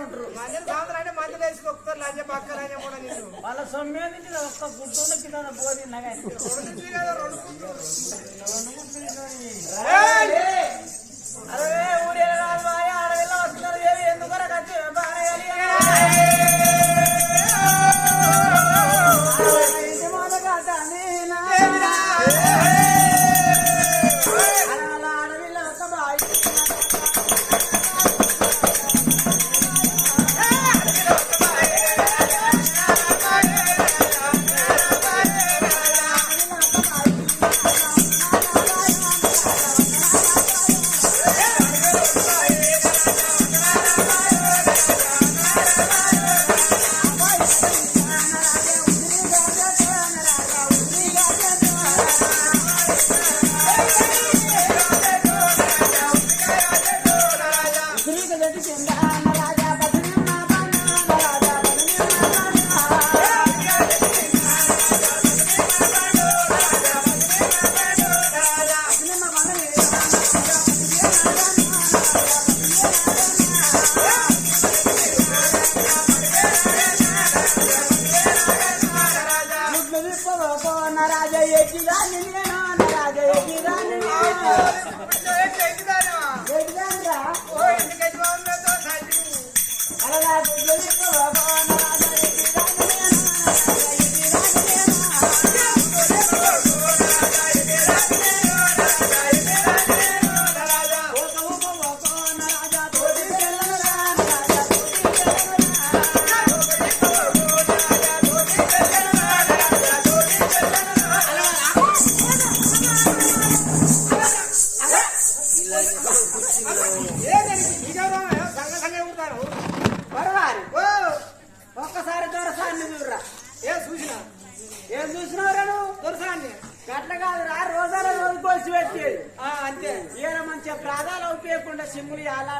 ఉంటారు మందిని సాయంత్రం అంటే మందులు వేసి కొక్కుతారు లంచం పక్కన అని కూడా నిన్ను. వాళ్ళ సొమ్మేది ఒక్క గుడ్డున్న కింద పోదిన్నా కానీ రెండు ఇడ్లీ కదా, రెండు గుడ్లు. అరే ఊరే రాదు బాయ్ శ్రీకి చెందా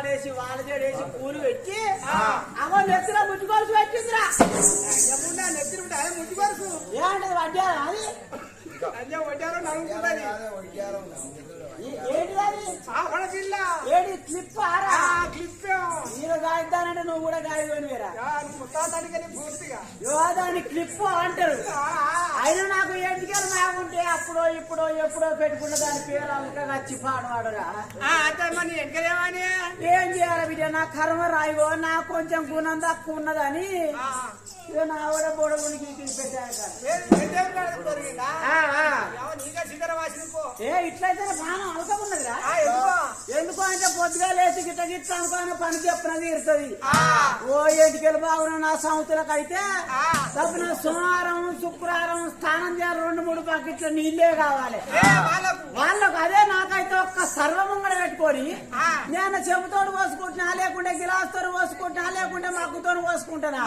అలాడేసి వాళ్ళ చేడేసి పూలు పెట్టి అవ నెత్తిన ముట్టుకోవాల్సి పెట్టిందిరా. నెత్తిన ఉంటే అదే ముట్టి వరకు ఏమంటది వడ్డారా అది? ఏడి క్లిప్ నేను నువ్వు కూడా దాని క్లిప్ అంటారు. అయినా నాకు ఎంటికలు మేకుంటే అప్పుడో ఇప్పుడో ఎప్పుడో పెట్టుకున్న దాని పేరు అంతా వచ్చి పాడవాడురా ఆ, అంతే మరి ఎంకరేమని ఏం చేయాలి బిడ్డ? నా కర్మ రాయిగో నా కొంచెం గుణం తక్కువ ఉన్నదని నా కూడా బొడగునికి పెట్టాను ఏ ఇట్లయితే బాగా అవసరమున్నదిరా ఆ, ఎందుకో ఎందుకు అంటే పొద్దుగా లేచి గిట్ట గిట్ట అనుకోని పని చెప్పినది ఇరుతుంది ఆ, ఓ ఎంటికెళ్ళి బాగున్న నా సంవత్సరాలకు అయితే. తప్పిన సోమవారం శుక్రవారం స్నానం చేయాలి రెండు మూడు పాకెట్ల నీళ్ళే కావాలి. వాళ్ళకు. వాళ్ళకు అదే నాకైతే ఒక్క సర్వమంగళ పెట్టుకొని. నేను చెబుతోడు పోసుకుంటున్నా లేకుంటే గిలాసుతో పోసుకుంటున్నా లేకుంటే మగ్గుతో పోసుకుంటున్నా?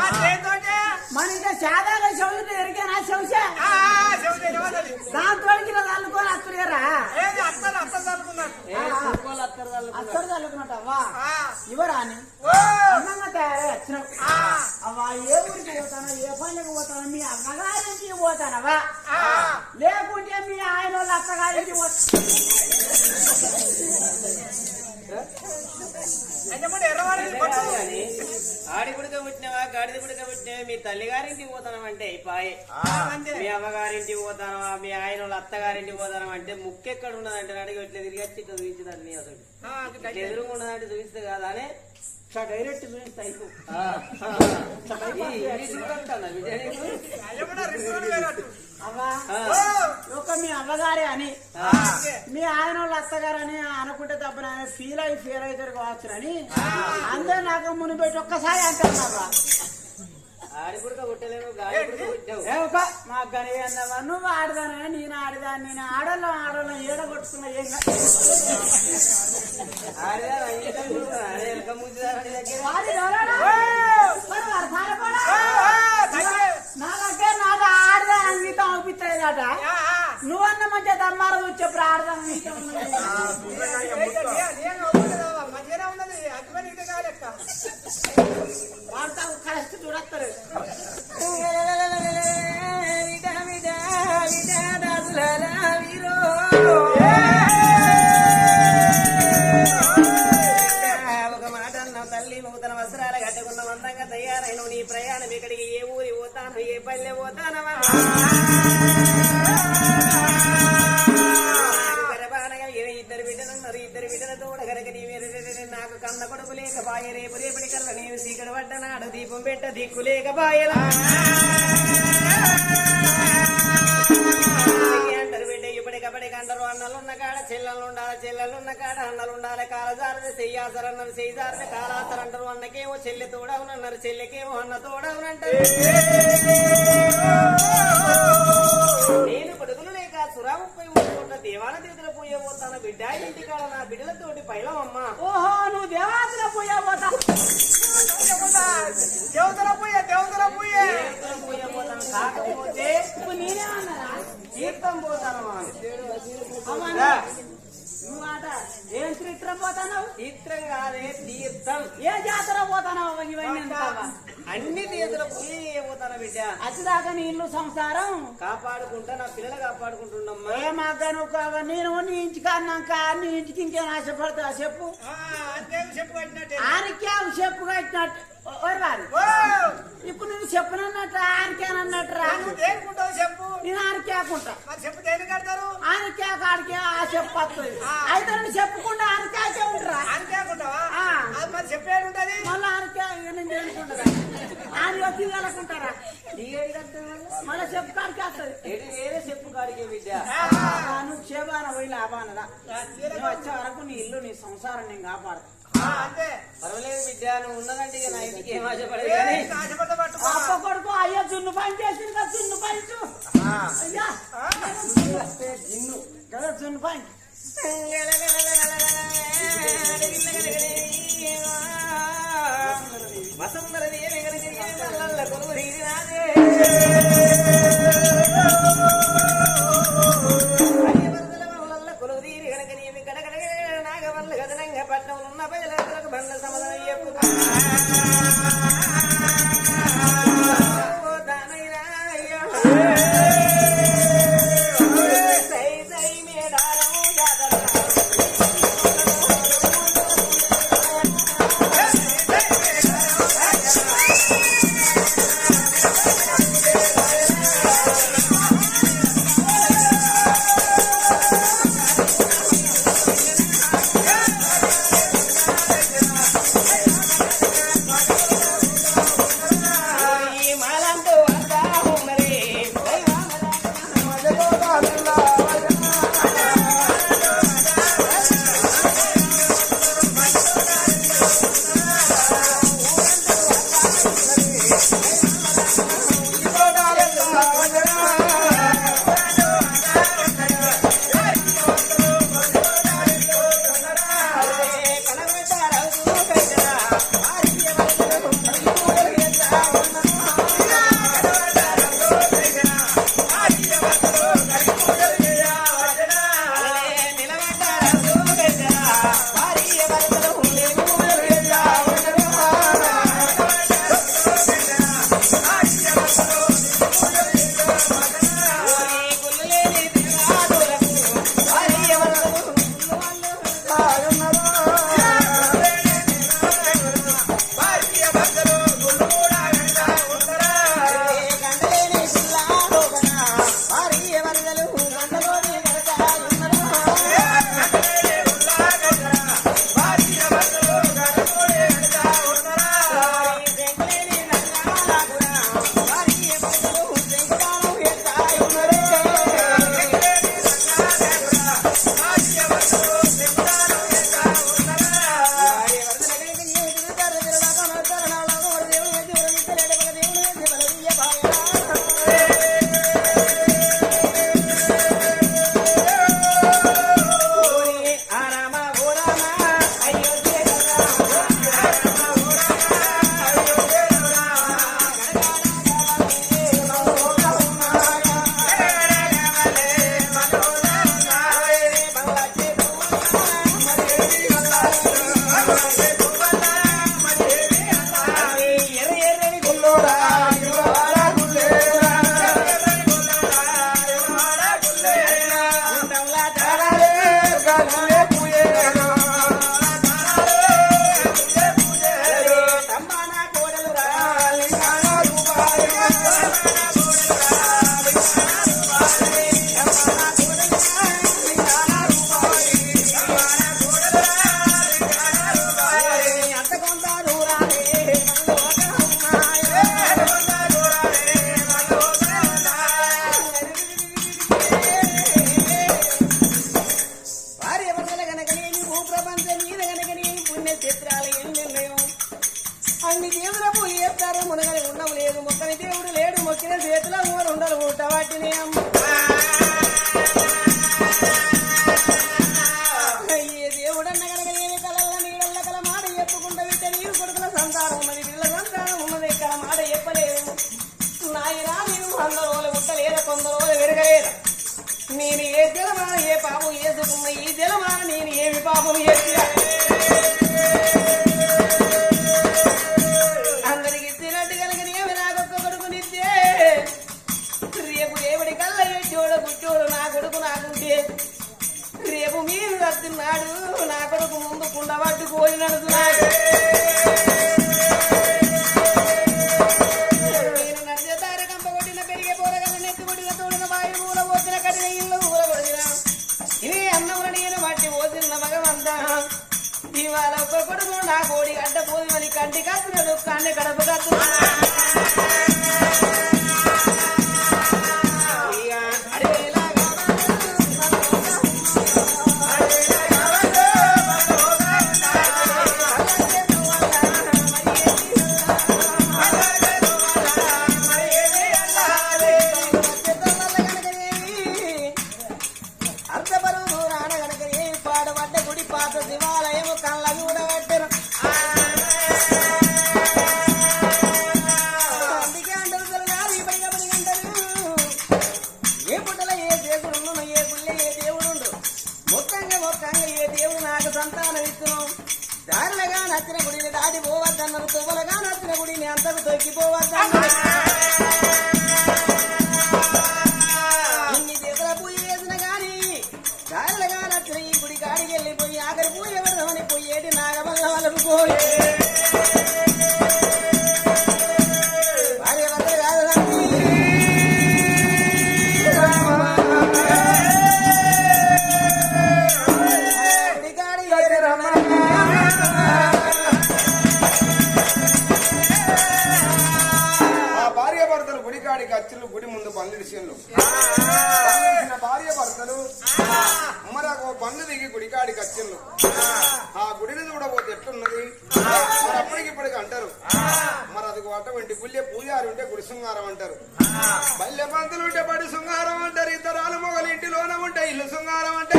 మన ఇంకా సాదాగా చెవులు ఎరికేనా చెవుసే? దాంతో అత్తలు చదువుకున్నాడు అత్తరు ఇవరాని ఓ, అందంగా తయారై వచ్చినావు అవ్వా ఏ ఊరికి పోతానో ఏ పనులకు పోతానో మీ అమ్మగారింటికి పోతానవా లేకుంటే మీ ఆయన వాళ్ళ అత్తగారింటికి పోతా. ఆడి గుడిక పుట్టినవా గాడిద గుడిక పుట్టినవా? మీ తల్లిగారింటికి పోతానమంటే పాయే. ఆ, అంతే. మీ అమ్మగారింటికి పోతానవా? మీ ఆయన వాళ్ళ అత్తగారింటికి పోతానవా అంటే ముక్కు ఎక్కడ ఉన్నదంటే అడిగి ఇట్లా తిరిగి వచ్చి ఇట్లా చూపించదండి నీ అసలు. ఎదురుగా ఉన్నదంటే చూపిస్తే కాదా అని డైరెక్ట్ చూపిస్తా. అవ్వా మీ అవ్వగారే అని. మీ ఆయన వాళ్ళ అత్తగారని అనుకుంటే తప్ప ఆయన ఫీల్ అయి ఫీల్ అవుతారు కావచ్చు అని. అందరూ నాకు ముని పెట్టి ఒక్కసారి ఏ ఒక మాకు కానీ అన్నవా నువ్వు ఆడదానే నేను ఆడదాన్ని నేను ఆడోళ్ళం ఆడోళ్ళం ఏడ కొట్టుకున్నా ఏం కాదు. ఆడిదా. నాకంటే నాకు ఆడదా అంగీతం అవుపిస్తాయిదట ఆ, ఆ. నువ్వన్న మంచిగా దమ్మారు చెప్పు ఆడదా పడ్డనాడు దీపం పెట్ట దిక్కు లేకపాయలా అంటారు బిడ్డ ఇప్పటికప్పటికి అంటారు అన్నలు ఉన్న కాడ చెల్లెలు ఉండాలి చెల్లెలు ఉన్న కాడ అన్నలు ఉండాలి కాలజారది చెయ్యాసరు అన్నారు చెయ్యాసరి కాలాసరు అంటారు అన్నకేమో చెల్లె తోడవునన్నారు చెల్లెకేమో అన్న తోడవునంటారు. నేను కొడుకులు లేక సురాముపై ఉంటున్న దేవాల తీర్థుల పోయే పోతాను బిడ్డ? ఇంటి కాడ నా బిడ్డలతోటి పైలమమ్మ ఓహో నువ్వు దేవాసుల పోయా పోతా. దేవతల పోయే దేవతల పోయే. పోయే పోతాను కాకపోతే ఇప్పుడు నేనేమన్నారా తీర్థం పోతాను అమ్మా, నువ్వు ఆట ఏం చిత్రం పోతానావు? తీర్థం కాదే తీర్థం. ఏ జాతర పోతానావు? ఇవన్నీ అన్ని తీర్థుల పోయి పోతాను బిడ్డ? అచ్చిదాకా నీ ఇల్లు సంసారం. కాపాడుకుంటా నా పిల్లలు కాపాడుకుంటున్నమ్మా ఏ నువ్వు కావా నేను నీ ఇంటికి అన్నాక నీ ఇంటికి ఇంకేం ఆశపడతా చెప్పు. చెప్పు కట్టినట్టే ఆరికే చెప్పు కట్టినట్టు ఇప్పుడు నువ్వు చెప్పనన్నట్టు ఆరికేనన్నట్టు రా నువ్వు దేనికుంటావు చెప్పు? నేను ఆరికేకుంటా. చెప్పు దేని కడతారు ఆరికే కాడికే ఆ చెప్పు వస్తుంది అయితే నువ్వు చెప్పకుండా ఆరికాకే ఉంటారా అంతే అనుకుంటావా ఆ. అది మరి చెప్పేది ఉంటది మళ్ళీ ఆరికే నేను చేసుకుంటారా ఆరి వచ్చి వెళ్ళకుంటారా మళ్ళీ చెప్పు కాడికి వస్తుంది ఎటు వేరే చెప్పు కాడికే ఆ, నువ్వు చేబాన పోయి లాభానరా. నువ్వు వచ్చే వరకు నీ ఇల్లు నీ సంసారం నేను కాపాడు ఆ, అంతే పర్వాలేదు బిడ్డ నువ్వు ఉన్నదంటే ఇక నా ఇంటికి ఏం ఆశపడదు కానీ. అప్ప కొడుకు అయ్యా దున్ను పని చేసింది కదా పంచు అయ్యా జిన్ను. కదా దున్ను పని. వసంతర దేవి కొలువు. అయ్యవరదల గదనంగ పట్టణంలో ఉన్న బయలకు బండ సమదయ్యప్పు ఏమి పాపం చేసినా సంతాన ఇస్తున్నాం దారులుగా నచ్చిన గుడిని దాటి పోవద్దన్నారు తువ్వలుగా నచ్చిన గుడిని అంతకు తొక్కిపోవద్దన్నారు ఇన్ని చేతుల పూజ చేసిన గాని దారులుగా నచ్చిన ఈ గుడి కాడికి వెళ్ళిపోయి ఆఖరి పూజ పెడదామని పోయేటి నాగమల్ల వలకు పోయే గుడికాడికి అచ్చులు గుడి ముందు పనులు భార్య భర్తలు మరొక పనులు దిగి గుడికాడికి అచ్చులు ఆ. గుడిని చూడబోతే ఎట్లున్నది? మరి అప్పటికి ఇప్పటికి అంటారు. మరి అది అటువంటి పుల్య పూజారి ఉంటే గుడి శృంగారం అంటారు. బల్య పంతులు ఉంటే బడి శృంగారం అంటారు. ఇద్దరాలు మొగలు ఇంటిలోన ఉంటే ఇల్లు శృంగారం అటువంటి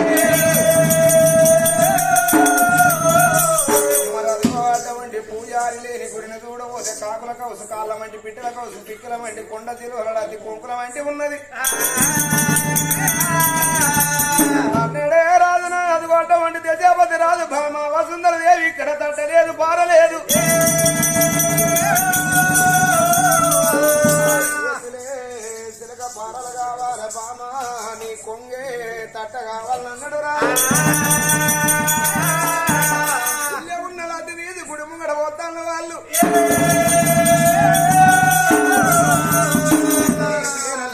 పూజారి లేని గుడిని చూడబోతే కాకుల కౌసు కాళ్ళ వంటి పిట్టల కౌసు పిక్కల వంటి కొండ తిరువల అతి కుంకుల వంటి ఉన్నది. అన్నడే రాజున అది అటువంటి దశాపతి రాజు భామ వసుంధర దేవి ఇక్కడ తట్టలేదు పారలేదు. చిలక పారలు కావాలి బామ నీ కొంగే తట్ట కావాలన్నాడు రా. వాళ్ళు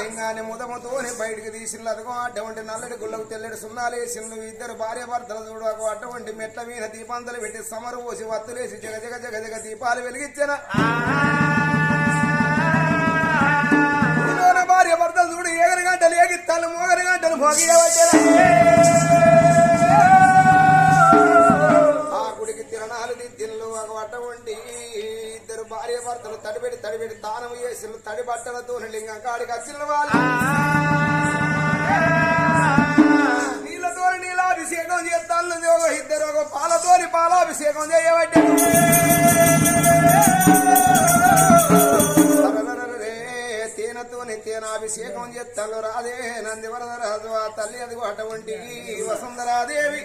లింగాన్ని ముదముతోని బయటికి తీసిన అదిగో అటువంటి నల్లడి గుళ్ళకు తెల్లడి సున్నాలేసిన ఇద్దరు భార్య భర్తలు చూడకు అటువంటి మెట్ల మీద దీపాంతలు పెట్టి సమరు పోసి వత్తులేసి జగ జగ జగ జగ దీపాలు వెలిగించిన. భార్య భర్తలు చూడు ఏగరి గంటలు ఏగిత్తాలు మోగరి గంటలు ఆ భర్తలు తడిపెడి తడిపెడి తానం చేసిన తడి బట్టలతో లింగం కాడికి వచ్చిన వాళ్ళు. నీళ్ళతో నీలాభిషేకం చేస్తాను ఒక ఇద్దరు ఒక పాలతోని పాలాభిషేకం చేయబట్టి తేనతోని తేనాభిషేకం చేస్తాను. రాదే నంది వరద రాజు ఆ తల్లి అది అటువంటి వసుంధరాదేవి.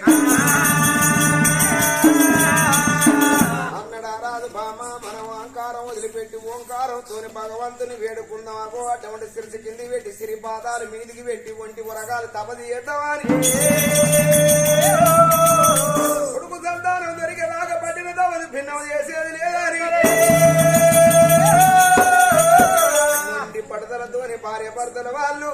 అన్నడా రాదు బామ పెట్టి ఓంకారం ఓంకారంతో భగవంతుని వేడుకుందాం. అగో అటువంటి శిరసి కింది పెట్టి సిరి పాదాలు మీదికి పెట్టి ఒంటి వరగాలు తపది చేద్దామని. కొడుకు సంతానం దొరికి రాక పట్టిన తమది భిన్నం చేసేది లేదని పడతలతోని భార్య భర్తల వాళ్ళు.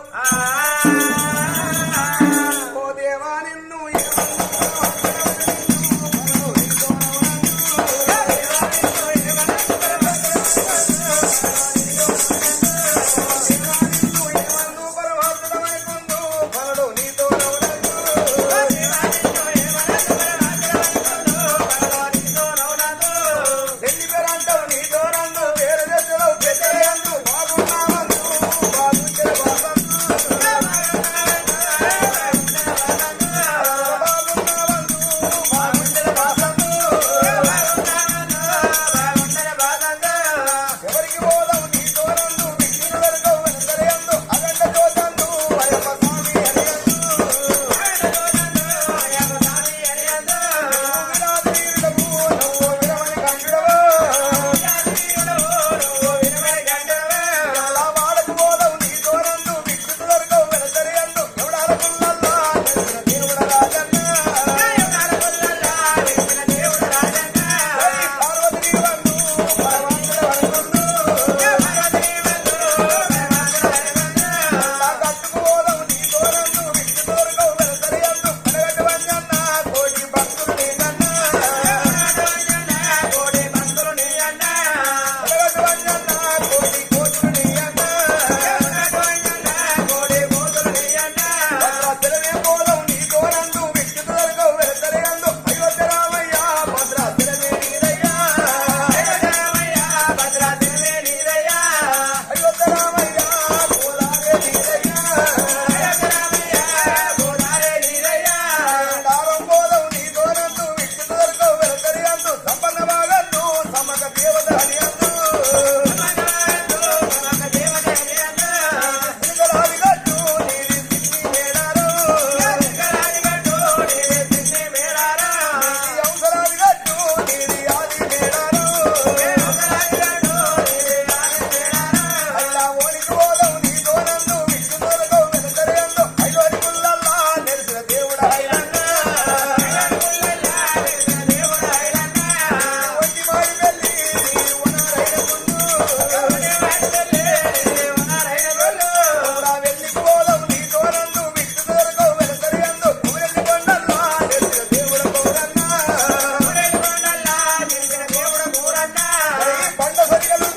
Yes.